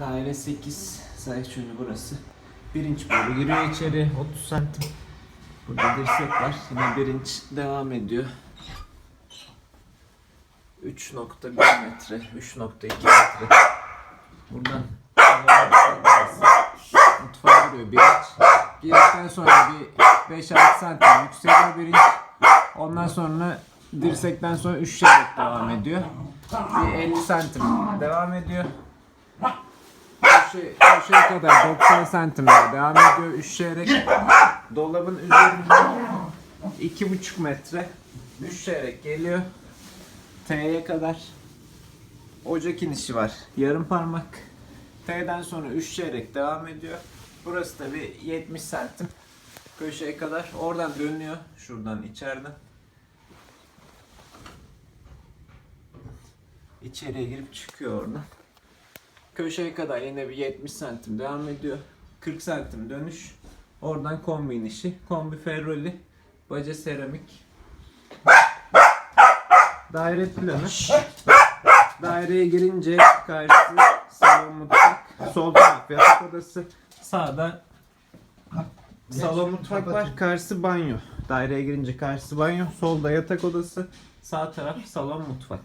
Daire 8. Sayçönü burası. Bir inç boru giriyor içeri. 30 santim. Burada dirsek var. Yine bir inç devam ediyor. 3.1 metre, 3.2 metre. Buradan mutfağa giriyor bir inç. Girdikten sonra bir 5-6 santim yükseliyor bir inç. Ondan sonra dirsekten sonra üşüyerek devam ediyor. Bir 50 santim devam ediyor. Köşe, köşeye kadar 90 santim daha devam ediyor üşüyerek. Dolabın üzerinde 2,5 metre üşüyerek geliyor. T'ye kadar ocak inişi var. Yarım parmak. T'den sonra üşüyerek devam ediyor. Burası da bir 70 santim. Köşeye kadar. Oradan dönüyor. Şuradan içeriden. İçeriye girip çıkıyor oradan. Köşeye kadar yine bir 70 santim devam ediyor. 40 santim dönüş. Oradan kombi inişi. Kombi ferroli. Baca seramik. Daire planı. Daireye girince karşısı salon mutfak. Sol taraf yatak odası. Sağda salon mutfak var. Karşısı banyo. Daireye girince karşısı banyo. Solda yatak odası. Sağ taraf salon mutfak.